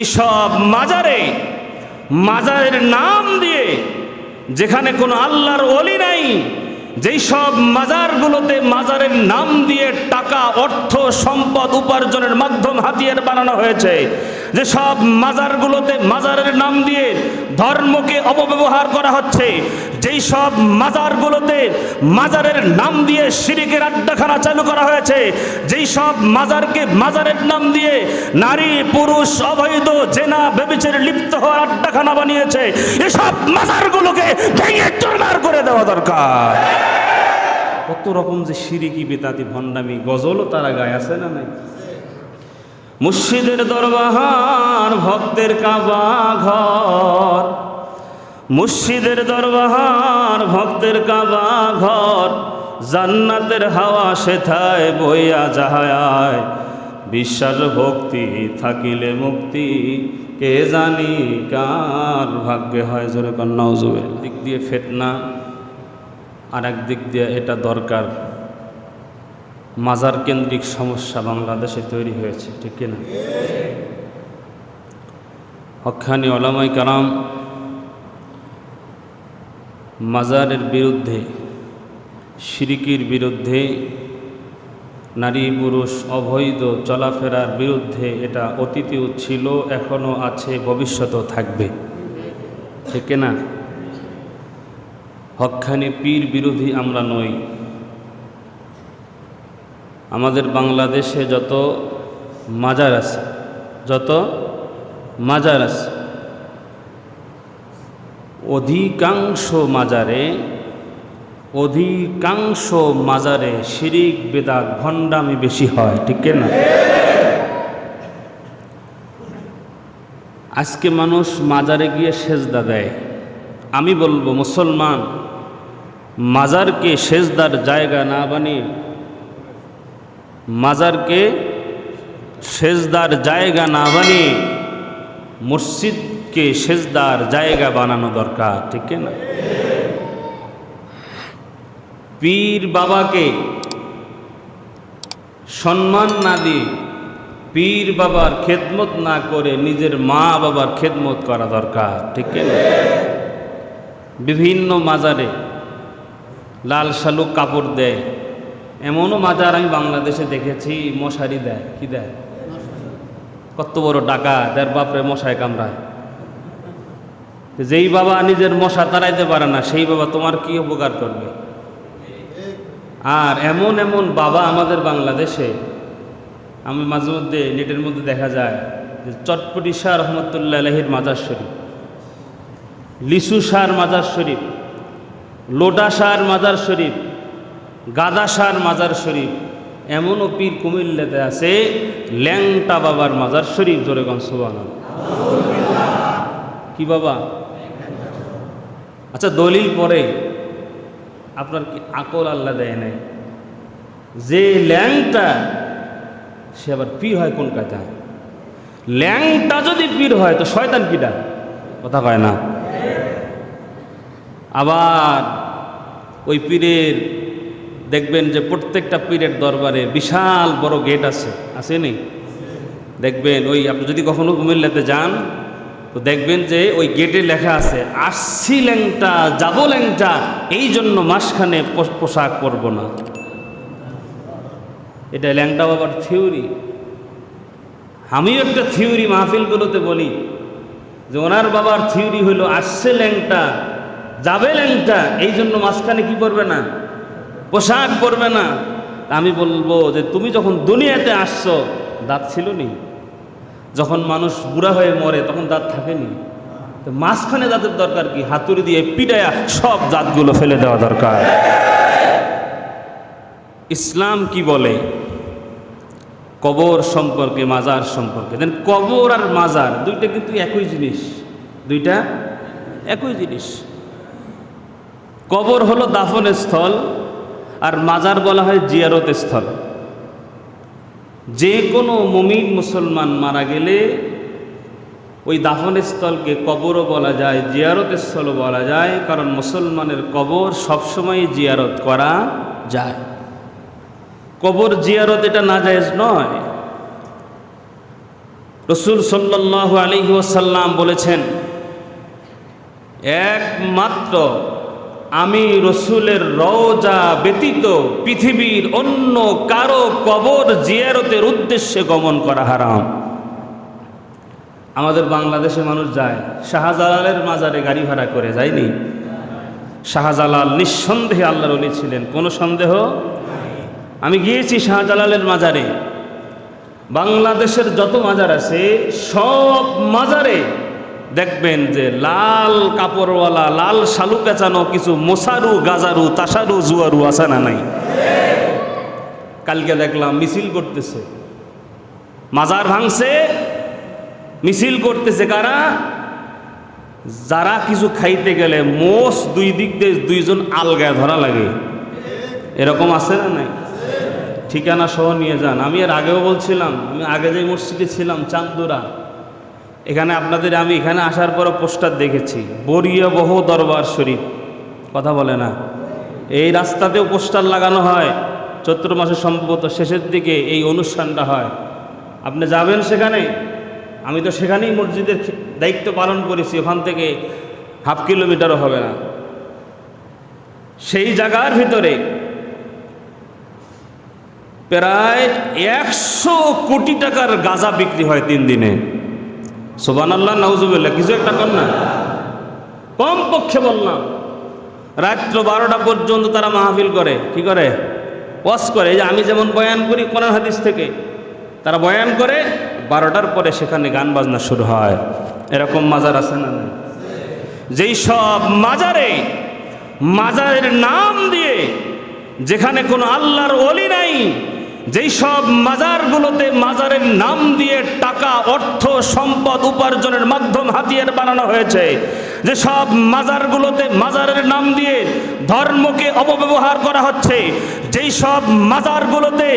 এইসব মাজারে, মাজারের নাম দিয়ে যেখানে কোনো আল্লাহর অলি নাই যেই সব মাজারগুলোতে মাজারের নাম দিয়ে টাকা, অর্থ, সম্পদ উপার্জনের মাধ্যম হাতিয়ার বানানো হয়েছে যে সব মাজারগুলোতে মাজারের নাম দিয়ে ধর্মকে অপব্যবহার করা হচ্ছে যেই সব মাজারগুলোতে মাজারের নাম দিয়ে শিরিকের আড্ডাখানা চালু করা হয়েছে, যেই সব মাজারকে মাজারের নাম দিয়ে নারী, পুরুষ, অবৈধ, জেনা বেবিচের লিপ্ত হওয়ার আড্ডাখানা বানিয়েছে, এসব মাজারগুলোকে ভেঙে চুরমার করে দেওয়া দরকার। কত রকম যে সিরিকি বেতাতি ভণ্ডামি, গজলও তারা গায়ে আছে না নাই? মুর্শিদের দরবাহার, ভক্তের কাবা ঘর মুর্শিদের দরবাহার, ভক্তের কাবা ঘর, জান্নাতের হাওয়া সেথায় বইয়া যাহায়। বিশ্বাস ভক্তি থাকিলে মুক্তি, কে জানি কার ভাগ্যে হয়? জোরে কন্যা উজুবের দিক দিয়ে ফেতনা আর এক দিক দিয়ে এটা দরকার। মাজার কেন্দ্রিক সমস্যা বাংলাদেশে তৈরি হয়েছে, ঠিক কিনা? হক্ষানি ওলামাই কালাম মাজারের বিরুদ্ধে সিরিকির বিরুদ্ধে, নারী পুরুষ অবৈধ চলাফেরার বিরুদ্ধে এটা অতীতেও ছিল, এখনও আছে, ভবিষ্যতেও থাকবে। ঠিক না? হকখানি পীর বিরোধী আমরা নই। আমাদের বাংলাদেশে যত মাজার আছে, যত মাজার আছে অধিকাংশ মাজারে অধিকাংশ মাজারে শিরিক, বেদাত ভণ্ডামি বেশি হয়, ঠিক না? আজকে মানুষ মাজারে গিয়ে সেজদা দেয়। আমি বলব, মুসলমান, মাজারকে সেজদার জায়গা না বানিয়ে, মাজারকে সেজদার জায়গা না বানিয়ে মসজিদকে সেজদার জায়গা বানানো দরকার, ঠিক না? পীর বাবাকে সম্মান না দিয়ে পীর বাবার খেদমত না করে নিজের মা বাবার খেদমত করা দরকার, ঠিক না? বিভিন্ন মাজারে লাল শালুক কাপড় দেয়। এমনও মাজার আমি বাংলাদেশে দেখেছি, মশারি দেয়। কি দেয়? কত বড় ডাকা দেড় বাপরে মশায় কামড়ায়। যেই বাবা নিজের মশা তাড়াইতে পারে না, সেই বাবা তোমার কি উপকার করবে? আর এমন এমন বাবা আমাদের বাংলাদেশে, আমি মাঝে মধ্যে নেটের মধ্যে দেখা যায় যে চটপটি শাহ রহমতুল্লাহ আলহির মাজার শরীফ লিসু শাহর মাজার শরীফ, লোটা শাহর মাজার শরীফ, গাদা শাহর মাজার শরীফ, এমনও পীর কুমিল্লাতে আছে, ল্যাংটা বাবার মাজার শরীফ জোরেগঞ্জ সুবান কি বাবা? আচ্ছা দলিল পরে। আপনার কি আকল আল্লাহ দেয় নাই? যে ল্যাংটা, সে আবার পীর হয় কোন কাজা ল্যাংটা যদি পীর হয়, তো শয়তান কিটা কথা কয় না। আবার ওই পীরের, দেখবেন যে প্রত্যেকটা পীরের দরবারে বিশাল বড় গেট আছে। আসেনি দেখবেন ওই, আপনি যদি কখনো কুমিল্লাতে যান তো দেখবেন যে ওই গেটে লেখা আছে আসছি ল্যাংটা যাব ল্যাংটা, এই জন্য মাসখানে পোশাক পরব না। এটা ল্যাংটা বাবার থিওরি। আমিও একটা থিওরি মাহফিলগুলোতে বলি, যে ওনার বাবার থিওরি হলো আসছে ল্যাংটা যাবে ল্যাংটা, এই জন্য মাঝখানে কি করবে না? পোশাক পরবে না। আমি বলব যে তুমি যখন দুনিয়াতে আসছো, দাঁত ছিল নি? যখন মানুষ বুড়া হয়ে মরে, তখন দাঁত থাকেনি। তো মাঝখানে দাঁতের দরকার কি? হাতুড়ি দিয়ে পিটায়া সব দাঁতগুলো ফেলে দেওয়া দরকার। ইসলাম কি বলে? কবর সম্পর্কে, মাজার সম্পর্কে। দেন কবর আর মাজার, দুইটা কিন্তু একই জিনিস। দুইটা একই জিনিস। কবর হলো দাফনের স্থল, আর মাজার বলা হয় জিয়ারত স্থল। যে কোনো মমিন মুসলমান মারা গেলে ওই দাফনের স্থলকে কবরও বলা যায় জিয়ারত স্থলও বলা যায়, কারণ মুসলমানের কবর সবসময় জিয়ারত করা যায়। কবর জিয়ারত এটা নাজায়েজ নয়। রসুল সাল্লাহ আলহি ওসাল্লাম বলেছেন, একমাত্র আমি রসুলের রওজা ব্যতীত পৃথিবীর অন্য কারও কবর জিয়ারতের উদ্দেশ্যে গমন করা হারাম। আমাদের বাংলাদেশে মানুষ যায়, শাহজালালের মাজারে গাড়ি ভাড়া করে, যায়নি? শাহজালাল নিঃসন্দেহে আল্লাহর অলি ছিলেন, কোনো সন্দেহ? আমি গিয়েছি শাহজালালের মাজারে। বাংলাদেশের যত মাজার আছে, সব মাজারে দেখবেন যে লাল কাপড়ওয়ালা, লাল শালু পেঁচানো কিছু মোসারু, গাজারু, তাসারু, জুয়ারু আছে না নাই? কালকে দেখলাম মিছিল করতেছে। মাজার ভাঙছে, মিছিল করতেছে কারা? যারা কিছু খাইতে গেলে মোষ দুই দিক দিয়ে দুইজন আলগায় ধরা লাগে। এরকম আছে না নাই? ঠিকানা সহ নিয়ে যান। আমি এর আগেও বলছিলাম, আমি আগে যে মসজিদে ছিলাম, চান্দুরা এখানে আপনাদের আমি এখানে আসার পরও পোস্টার দেখেছি, বরিয়া বহু দরবার শরীফ। কথা বলে না। এই রাস্তাতেও পোস্টার লাগানো হয়, চৈত্র মাসের সম্ভবত শেষের দিকে এই অনুষ্ঠানটা হয়। আপনি যাবেন সেখানে? আমি তো সেখানেই মসজিদের দায়িত্ব পালন করেছি, ওখান থেকে হাফ কিলোমিটারও হবে না। সেই জায়গার ভিতরে প্রায় একশো কোটি টাকার গাঁজা বিক্রি হয় তিন দিনে। সোবান আল্লাহ নাউজুবিল্লা কিছু একটা কর না। কম পক্ষে বললাম, রাত্র বারোটা পর্যন্ত তারা মাহফিল করে, কি করে? ওয়াশ করে। যে আমি যেমন বয়ান করি কোরআন হাদিস থেকে, তারা বয়ান করে, বারোটার পরে সেখানে গান বাজনা শুরু হয়। এরকম মাজার আছে না যেই সব মাজারে, মাজারের নাম দিয়ে, যেখানে কোনো আল্লাহর অলি নাই যেই সব মাজারগুলোতে মাজারের নাম দিয়ে টাকা, অর্থ, সম্পদ উপার্জনের মাধ্যম হাতিয়ার বানানো হয়েছে, যে সব মাজারগুলোতে মাজারের নাম দিয়ে ধর্মকে অপব্যবহার করা হচ্ছে, যেই সব মাজারগুলোতে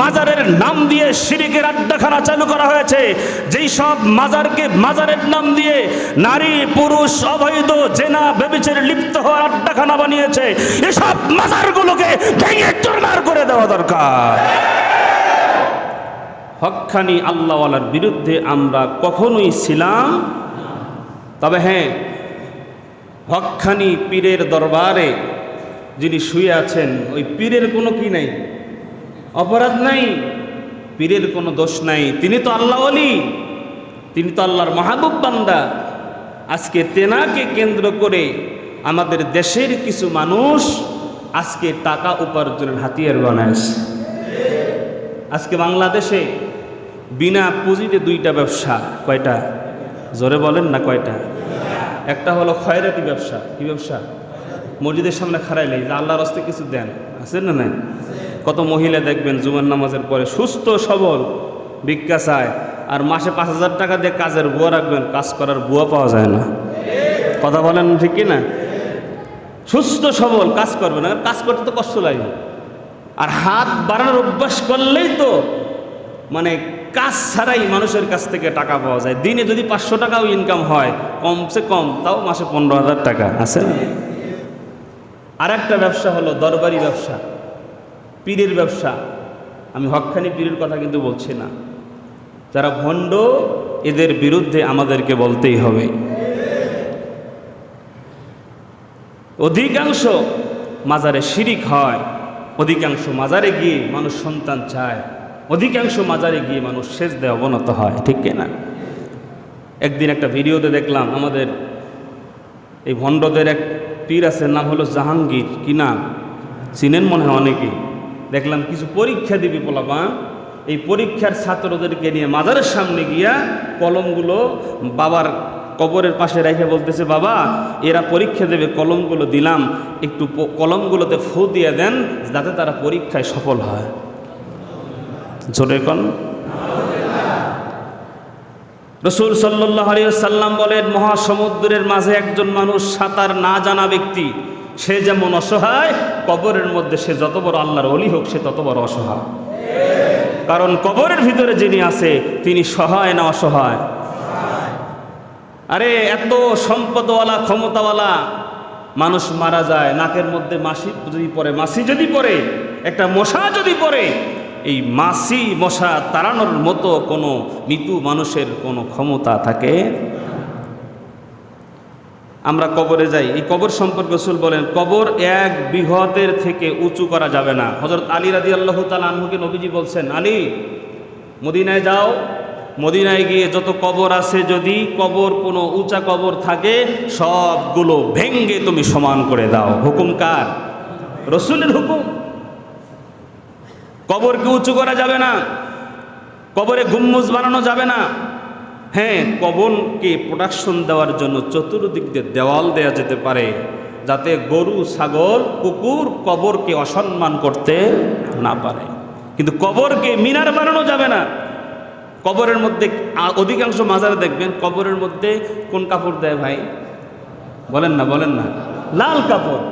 মাজারের নাম দিয়ে সিরিকের আড্ডাখানা চালু করা হয়েছে, যেই সব মাজারকে মাজারের নাম দিয়ে নারী, পুরুষ, অবৈধ, জেনা বেবিচের লিপ্ত হওয়ার আড্ডাখানা বানিয়েছে, এসব মাজারগুলোকে ভেঙে চুরমার করে দেওয়া দরকার। হকখানি আল্লাহওয়ালার বিরুদ্ধে আমরা কখনোই ছিলাম তবে হ্যাঁ হকখানি পীরের দরবারে যিনি শুয়ে আছেন, ওই পীরের কোনো কি নাই? অপরাধ নাই? পীরের কোনো দোষ নাই? তিনি তো আল্লাহ অলি তিনি তো আল্লাহর মাহবুব বান্দা। আজকে তেনাকে কেন্দ্র করে আমাদের দেশের কিছু মানুষ আজকে টাকা উপার্জনের হাতিয়ার বানায় আজকে বাংলাদেশে বিনা পুঁজিতে দুইটা ব্যবসা, কয়টা? জোরে বলেন না কয়টা? একটা হলো খয়রাতি ব্যবসা। কি ব্যবসা? মসজিদের সামনে খাড়াইলে যে আল্লাহর রাস্তে কিছু দেন। আছে না নাই? কত মহিলা দেখবেন জুমার নামাজের পরে সুস্থ, সবল, ভিক্ষা চায়, আর মাসে পাঁচ হাজার টাকা দিয়ে কাজের বুয়া রাখবেন, কাজ করার বুয়া পাওয়া যায় না। কথা বলেন ঠিক কি না সুস্থ, সবল, কাজ করবে না কাজ করতে তো কষ্ট লাগে। আর হাত বাড়ানোর অভ্যাস করলেই তো মানে কাজ ছাড়াই মানুষের কাছ থেকে টাকা পাওয়া যায়। দিনে যদি পাঁচশো টাকাও ইনকাম হয়, কমসে কম তাও মাসে পনেরো হাজার টাকা, আছে আর একটা ব্যবসা হলো দরবারি ব্যবসা, পীরের ব্যবসা। আমি হকখানি পীরের কথা কিন্তু বলছি না। যারা ভণ্ড, এদের বিরুদ্ধে আমাদেরকে বলতেই হবে। অধিকাংশ মাজারে শিরিক হয়, অধিকাংশ মাজারে গিয়ে মানুষ সন্তান চায়। অধিকাংশ মাজারে গিয়ে মানুষ শেষ দেয় অবনত হয়, ঠিক না একদিন একটা ভিডিওতে দেখলাম আমাদের এই ভণ্ডদের এক পীর আছে, নাম হলো জাহাঙ্গীর, কি নাম? চিনেন মনে হয় অনেকেই। দেখলাম কিছু পরীক্ষা দিবি পোলাপা এই পরীক্ষার ছাত্রদেরকে নিয়ে মাজারের সামনে গিয়া কলমগুলো বাবার কবরের পাশে রেখে বলতেছে, বাবা, এরা পরীক্ষা দেবে, কলমগুলো দিলাম, একটু কলমগুলোতে ফু দিয়ে দেন, যাতে তারা পরীক্ষায় সফল হয়। জোরে কন রসুল সাল্লাহ সাল্লাম বলেন, মহাসমুদ্রের মাঝে একজন মানুষ সাঁতার না জানা ব্যক্তি, সে যেমন অসহায়, কবরের মধ্যে সে যত বড় আল্লাহর অলি হোক, সে তত বড় অসহায়। কারণ কবরের ভিতরে যিনি আছে, তিনি সহায় না অসহায়? আরে, এত সম্পদওয়ালা, ক্ষমতাওয়ালা মানুষ মারা যায়, নাকের মধ্যে মাসি যদি পড়ে, মাসি যদি পড়ে, একটা মশা যদি পড়ে এই মাসি মশা তাড়ানোর মতো কোনো মৃত্যু মানুষের কোনো ক্ষমতা থাকে? আমরা কবরে যাই। এই কবর সম্পর্কে রসুল বলেন, কবর এক বৃহতের থেকে উঁচু করা যাবে না। হজরত আলী রাজি আল্লাহ তাল আনহুকে নবীজি বলছেন, আলী, মদিনায় যাও। মদিনায় গিয়ে যত কবর আছে, যদি কবর কোনো উঁচা কবর থাকে, সবগুলো ভেঙ্গে তুমি সমান করে দাও। হুকুম কার? রসুলের হুকুম। কবরকে উঁচু করা যাবে না? কবরে গুম্মুজ বানানো যাবে না? হ্যাঁ কবরকে প্রোডাকশন দেওয়ার জন্য চতুর্দিক দিয়ে দেওয়াল দেওয়া যেতে পারে, যাতে গরু, ছাগল, কুকুর কবরকে অসম্মান করতে না পারে। কিন্তু কবরকে মিনার বানানো যাবে না। কবরের মধ্যে অধিকাংশ মাজারে দেখবেন, কবরের মধ্যে কোন কাপড় দেয় ভাই? বলেন না বলেন না। লাল কাপড়।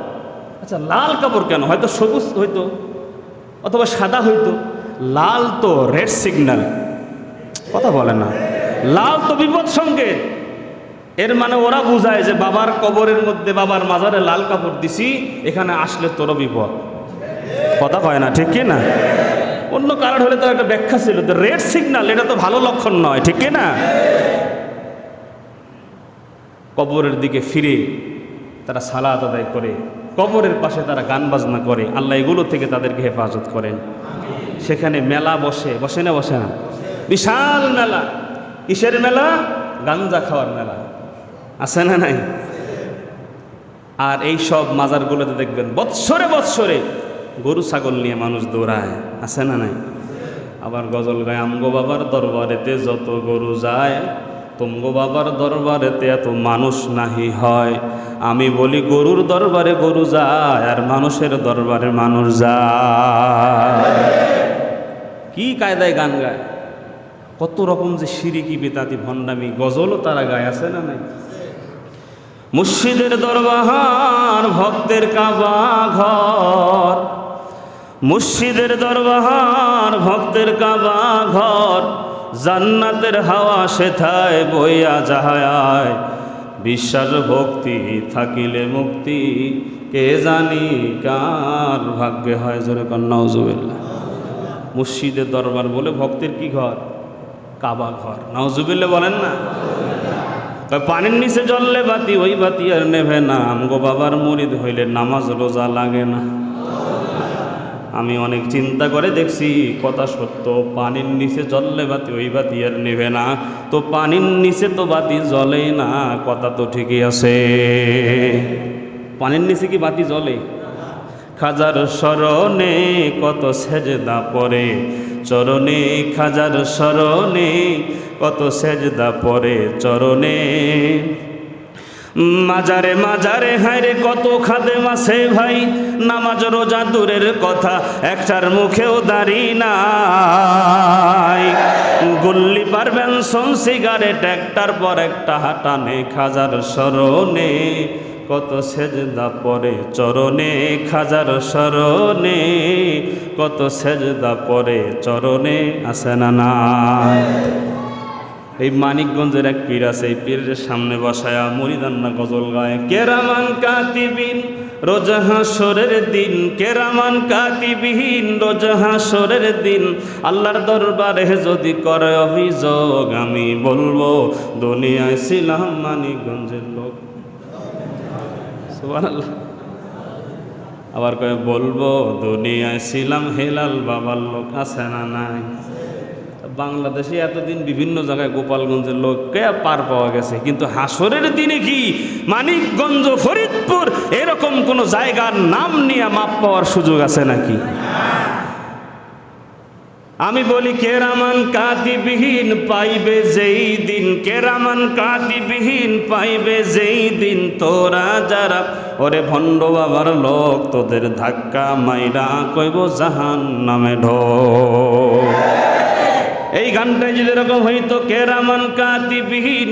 আচ্ছা লাল কাপড় কেন? হয়তো সবুজ হইতো অথবা সাদা হইতো, লাল তো রেড সিগন্যাল। কথা বলে না। লাল তো বিপদ সংকেত। এর মানে ওরা বুঝায় যে বাবার কবরের মধ্যে বাবার মাজারে লাল কাপড় দিছি, এখানে আসলে তোরও বিপদ। কথা কয় না, ঠিক না? অন্য কারণ হলে তো একটা ব্যাখ্যা ছিল তো রেড সিগন্যাল, এটা তো ভালো লক্ষণ নয়, ঠিক না? কবরের দিকে ফিরে তারা সালাত আদায় করে। কবরের পাশে তারা গান বাজনা করে, আল্লাহ এগুলো থেকে তাদেরকে হেফাজত করেন। সেখানে মেলা বসে বসে না বসে না? বিশাল মেলা। কিসের মেলা? গাঞ্জা খাওয়ার মেলা। আছে না নাই? আর এই সব মাজারগুলোতে দেখবেন, বৎসরে বৎসরে গরু, ছাগল নিয়ে মানুষ দৌড়ায়। আছে না নাই? আবার গজল গায়, আমগো বাবার দরবারেতে যত গরু যায় তুমগো বাবার দরবারেতে এত মানুষ নাহি হয়। আমি বলি, গরুর দরবারে গরু যায় আর মানুষের দরবারে মানুষ যায়। কি কায়দায় গান গায়? কত রকম যে সিরিকি বেতাতি ভণ্ডামি। গজলও তারা গায়, আছে না নাই? মুর্শিদের দরবাহার, ভক্তের কাবা ঘর। মুর্শিদের দরবাহার, ভক্তের কাবা ঘর। জান্নাতের হাওয়া সেথায় বইয়া যাহায়। বিশ্বাস ভক্তি থাকিলে মুক্তি, কে জানি কার ভাগ্যে হয়? জোরে কন্যা উজুবিল্লা মুর্শিদের দরবার বলে ভক্তের কি ঘর? কাবা ঘর। নাউজুবিল্লা বলেন না? পানির নিচে জ্বললে বাতি, ওই বাতি আর নেভে না। আমগো বাবার মরিদ হইলে নামাজ রোজা লাগে না। আমি অনেক চিন্তা করে দেখছি, কথা সত্য, পানির নিচে জ্বললে বাতি, ওই বাতি আর নেবে না। তো পানির নিচে তো বাতি জ্বলে না, কথা তো ঠিকই আছে। পানির নিচে কি বাতি জ্বলে? খাজার স্মরণে কত সেজদা পরে চরণে খাজার স্মরণে কত সেজদা পরে চরণে মাজারে মাজারে, হায়রে কত খাদে মাসে ভাই। নামাজ রোজা দূরের কথা, একটার মুখেও দাঁড়ি নাই। গুল্লি পারবেন সন সিগারেট, একটার পর একটা হাটানে, খাজার স্মরণে, কত সেজদা পরে চরণে, খাজার স্মরণে, কত সেজদা পরে চরণে আসে না এই মানিকগঞ্জের এক পীর আছে, এই পীরের সামনে বসায়া মরিদান্না গজল গায়। কেরামান কাতিবিন রোজা হাসরের দিন। কেরামান কাতিবিহীন রোজা হাসরের দিন। আল্লাহর দরবারে যদি করে অভিযোগ, আমি বলব, দুনিয়ায় ছিলাম মানিকগঞ্জের লোক। আবার কয়ে, বলব, দুনিয়ায় ছিলাম হেলাল বাবার লোক, আছে না নাই? বাংলাদেশে এতদিন বিভিন্ন জায়গায় গোপালগঞ্জের লোককে পার পাওয়া গেছে। কিন্তু হাসরের দিনে কি মানিকগঞ্জ ফরিদপুর এরকম কোনো জায়গার নাম নিয়ে মাপ পাওয়ার সুযোগ আছে নাকি? আমি বলি, কেরামান কাতিবিহীন পাইবে যেই দিন, কেরামান কাতিবিহীন পাইবে যেই দিন তোরা যারা। ওরে ভণ্ড বাবার লোক, তোদের ধাক্কা মাইরা কইব জাহান নামে ঢো এই গানটাই যদি এরকম হইতো কেরামান কাতিবিহীন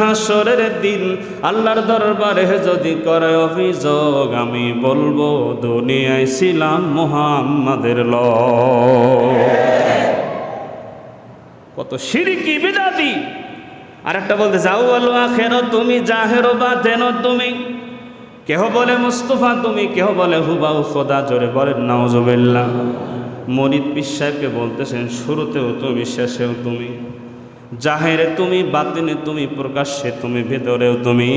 হাসরের দিন? আল্লাহর দরবারে যদি করে অভিযোগ, আমি বলব, দুনিয়ায় ছিলাম মোহাম্মদের ল কত সিরিকি বিদাতি। আর একটা বলতে, যাও বলো আখের, তুমি জাহেরো বা তেন তুমি। কেহ বলে মুস্তফা তুমি, কেহ বলে হুবাউ খোদা, জোরে বলেন, নাউজুবিল্লাহ। মরিদ বিশ্বাসকে বলতেছেন, শুরুতেও তুমি শেষেও তুমি, জাহেরে তুমি, বাতিনে তুমি, প্রকাশ্যে তুমি, ভেতরেও তুমি,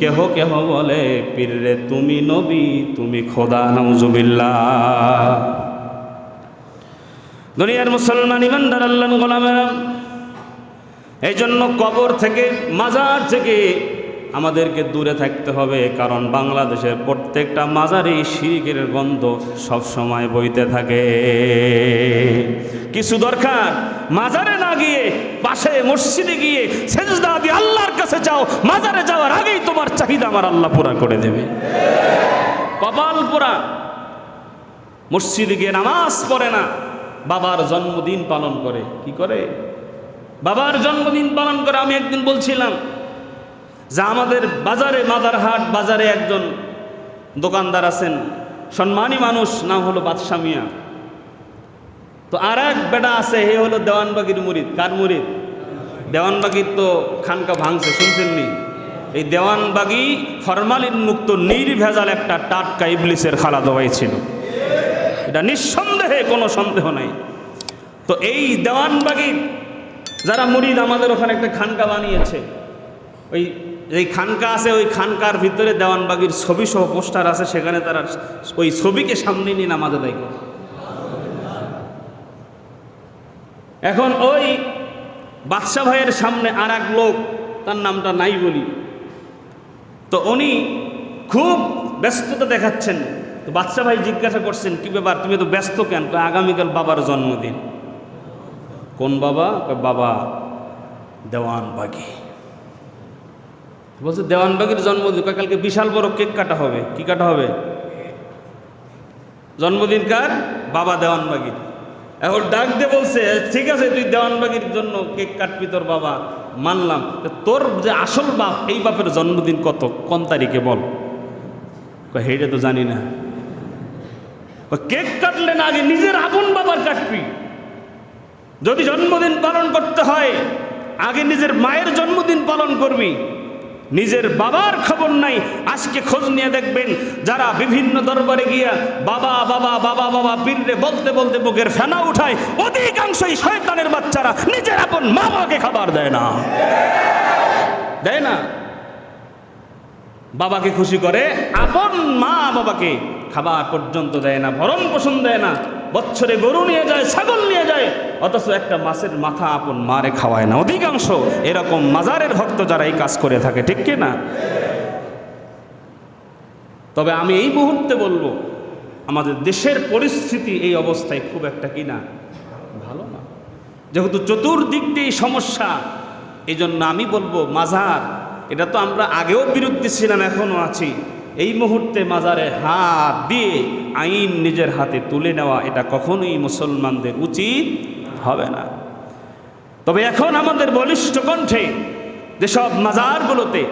কেহ কেহ বলে পীররে তুমি নবী, তুমি খোদা নজুবিল্লা দুনিয়ার মুসলমান ইমানদার আল্লাহ গোলামেরা এই জন্য কবর থেকে, মাজার থেকে আমাদেরকে দূরে থাকতে হবে, কারণ বাংলাদেশের প্রত্যেকটা মাজারেই শিরিকের গন্ধ সব সময় বইতে থাকে। কিছু দরকার? মাজারে না গিয়ে, পাশে মসজিদে গিয়ে সেজদা দিয়ে আল্লাহর কাছে যাও, মাজারে যাওয়ার আগেই তোমার চাহিদা আমার আল্লাহ পুরা করে দেবে। কপাল পুরা। মসজিদে গিয়ে নামাজ পড়ে না, বাবার জন্মদিন পালন করে। কি করে? বাবার জন্মদিন পালন করে আমি একদিন বলছিলাম যে আমাদের বাজারে মাদারহাট বাজারে একজন দোকানদার আছেন, সম্মানী মানুষ, নাম হলো বাদশা মিয়া। তো আর এক বেটা আছে, হে হলো দেওয়ানবাগির মুরিদ। কার মুরিদ? দেওয়ানবাগির তো খানকা ভাঙছে শুনছেননি এই দেওয়ানবাগি ফরমালিন মুক্ত, নির্ভেজাল একটা টাটকা ইবলিসের খালা দবাই ছিল। এটা নিঃসন্দেহে কোনো সন্দেহ নাই। তো এই দেওয়ানবাগির যারা মুরিদ, আমাদের ওখানে একটা খানকা বানিয়েছে। ওই এই খানকা আছে, ওই খানকার ভিতরে দেওয়ানবাগির ছবি সহ পোস্টার আছে, সেখানে তারা ওই ছবিকে সামনে নিয়ে নামাজ আদায় করে। এখন ওই বাদশা ভাইয়ের সামনে আর এক লোক, তার নামটা নাই বলি। তো উনি খুব ব্যস্ততা দেখাচ্ছেন। তো বাদশা ভাই জিজ্ঞাসা করছেন, কি ব্যাপার, তুমি তো ব্যস্ত কেন? আগামীকাল বাবার জন্মদিন। কোন বাবা? বাবা, দেওয়ানবাগি। বলছে, দেওয়ানবাগির জন্মদিন কালকে বিশাল বড় কেক কাটা হবে। কি কাটা হবে? জন্মদিন কার? বাবা দেওয়ানবাগির। এখন ডাক দিয়ে বলছে, ঠিক আছে, তুই দেওয়ানবাগির জন্য কেক কাটবি তোর বাবা। মানলাম। তোর যে আসল বাপ, এই বাপের জন্মদিন কত? কোন তারিখে বল? সেইটা তো জানি না। কেক কাটলে না আগে নিজের আপন বাবার কাটবি। যদি জন্মদিন পালন করতে হয়, আগে নিজের মায়ের জন্মদিন পালন করবি। নিজের বাবার খবর নাই। আজকে খোঁজ নিয়ে দেখবেন যারা বিভিন্ন দরবারে গিয়া বাবা বাবা বাবা বাবা, পীররে বলতে বলতে বুকের ফেনা উঠায়, অধিকাংশই শয়তানের বাচ্চারা নিজের আপন মা বাবাকে খাবার দেয় না। দেয় না? বাবাকে খুশি করে আপন মা বাবাকে খাবার পর্যন্ত দেয় না ভরণ পোষণ দেয় না। বছরে গরু নিয়ে যায়, ছাগল নিয়ে যায় অথচ একটা মাছের মাথা আপন মারে খাওয়ায় না। অধিকাংশ এরকম মাজারের ভক্ত যারা এই কাজ করে থাকে, ঠিক কি না? তবে আমি এই মুহূর্তে বলব, আমাদের দেশের পরিস্থিতি এই অবস্থায় খুব একটা কি না? ভালো না। যেহেতু চতুর্দিক দিয়ে সমস্যা এই জন্য আমি বলব মাজার, এটা তো আমরা আগেও বিরুদ্ধে ছিলাম, এখনও আছি। এই মুহূর্তে মাজারে হাত দিয়ে আইন নিজের হাতে তুলে নেওয়া, এটা কখনোই মুসলমানদের উচিত হবে না। তবে এখন আমাদের বলিষ্ঠ কণ্ঠে যেসব মাজারগুলোতে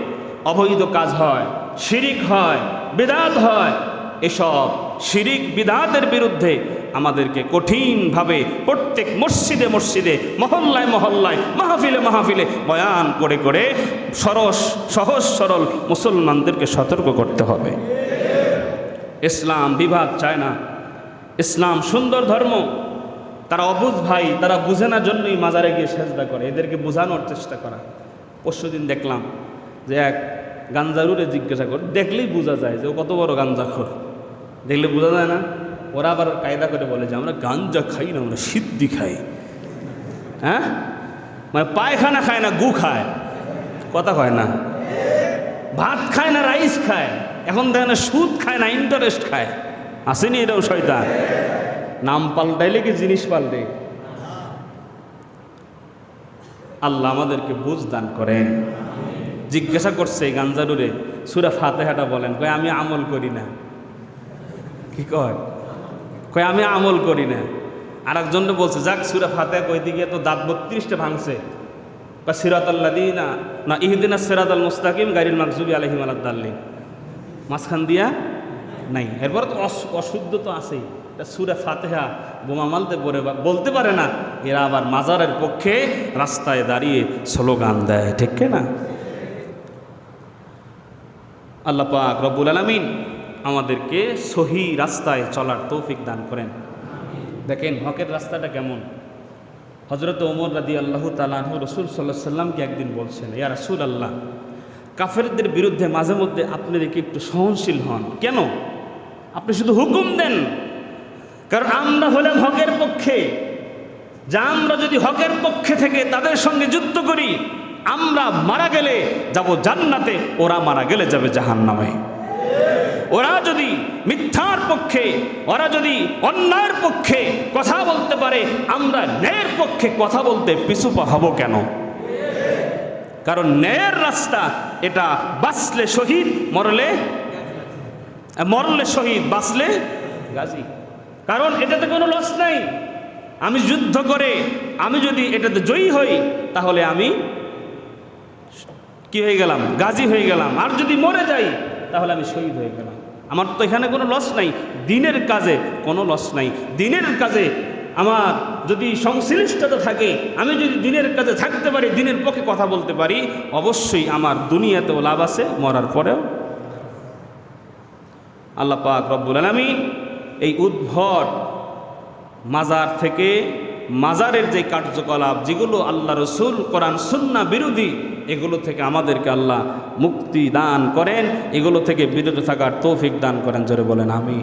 অবৈধ কাজ হয়, শিরিক হয়, বিদাত হয়, এসব শিরিক বিদাতের বিরুদ্ধে আমাদেরকে কঠিনভাবে প্রত্যেক মসজিদে মসজিদে, মহল্লায় মহল্লায়, মাহফিলে মাহফিলে বয়ান করে করে সরস, সহজ সরল মুসলমানদেরকে সতর্ক করতে হবে। ইসলাম বিভাগ চায় না। ইসলাম সুন্দর ধর্ম। তারা অবুঝ ভাই, তারা বুঝে না জন্যই মাজারে গিয়ে সেজদা করে। এদেরকে বোঝানোর চেষ্টা করা। পরশুদিন দেখলাম যে এক গাঞ্জারুরে জিজ্ঞাসা করে, দেখলেই বোঝা যায় যে ও কত বড় গাঞ্জাখোর। দেখলে বোঝা যায় না, ওরা আবার কায়দা করে বলে যে, আমরা গাঞ্জা খাই না, আমরা সিদ্ধি খাই। হ্যাঁ? মানে পায়খানা খায় না, গু খায়। কথা কয় না। ভাত খায় না, রাইস খায়। এখন দেখে না সুদ খায় না, ইন্টারেস্ট খায়। আসেনি এটাও শয়তান। নাম পাল্টাইলে কি জিনিস পাল্টে? আল্লাহ আমাদেরকে বুঝ দান করেন। জিজ্ঞাসা করছে এই গাঞ্জারুরে সুরা ফাতেহাটা বলেন, কয়, আমি আমল করি না। কি কয়? কয়, আমি আমল করি না। আর একজন বলছে, যাক, সুরা ফাতে কই দিকে তো দাঁত বত্রিশটা ভাঙছে। বা সিরাত আল্লাহ না না ইহদিনা সিরাত আল মুস্তাকিম গাড়ির মাকজুবি আলহিম আলাদ্দাল্লিম মাঝখান দিয়া নাই। এরপর তো অশুদ্ধ তো আছেই। এটা সুরে ফাতেহা, বোমা মালতে পরে বলতে পারে না। এরা আবার মাজারের পক্ষে রাস্তায় দাঁড়িয়ে স্লোগান দেয়, ঠিক না? আল্লাহ পাক রব্বুল আলমিন আমাদেরকে সহি রাস্তায় চলার তৌফিক দান করেন। দেখেন, হকের রাস্তাটা কেমন? হজরত ওমর রাদি আল্লাহ তালাহ রসুল সাল্লাহ সাল্লামকে একদিন বলছেন, ইয়া রসুল আল্লাহ কাফেরদের বিরুদ্ধে মাঝে মধ্যে আপনি কি একটু সহনশীল হন। কেন? আপনি শুধু হুকুম দেন। কারণ আমরা হলাম হকের পক্ষে। যা আমরা যদি হকের পক্ষে থেকে তাদের সঙ্গে যুদ্ধ করি, আমরা মারা গেলে যাব জান্নাতে, ওরা মারা গেলে যাবে জাহান্নামে। ওরা যদি মিথ্যার পক্ষে, ওরা যদি অন্যায়ের পক্ষে কথা বলতে পারে, আমরা ন্যায়ের পক্ষে কথা বলতে পিছু পা হব কেন? কারণ ন্যায়ের রাস্তা এটা বাঁচলে শহীদ, মরলে মরলে শহীদ, বাঁচলে গাজী। কারণ এটাতে কোনো লস নাই। আমি যুদ্ধ করে, আমি যদি এটাতে জয়ী হই, তাহলে আমি কি হয়ে গেলাম? গাজী হয়ে গেলাম। আর যদি মরে যাই, তাহলে আমি শহীদ হয়ে গেলাম। আমার তো এখানে কোনো লস নাই। দিনের কাজে কোনো লস নাই। দিনের কাজে আমার যদি সংশ্লিষ্টতা থাকে, আমি যদি দিনের কাজে থাকতে পারি, দিনের পক্ষে কথা বলতে পারি, অবশ্যই আমার দুনিয়াতেও লাভ আছে, মরার পরেও। আল্লাহ পাক রব্বুল আলমী এই উদ্ভট মাজার থেকে মাজারের যে কার্যকলাপ, যেগুলো আল্লাহ রসুল, কোরআন, সুন্না বিরোধী, এগুলো থেকে আমাদেরকে আল্লাহ মুক্তি দান করেন, এগুলো থেকে বিরত থাকার তৌফিক দান করেন, জোরে বলেন আমি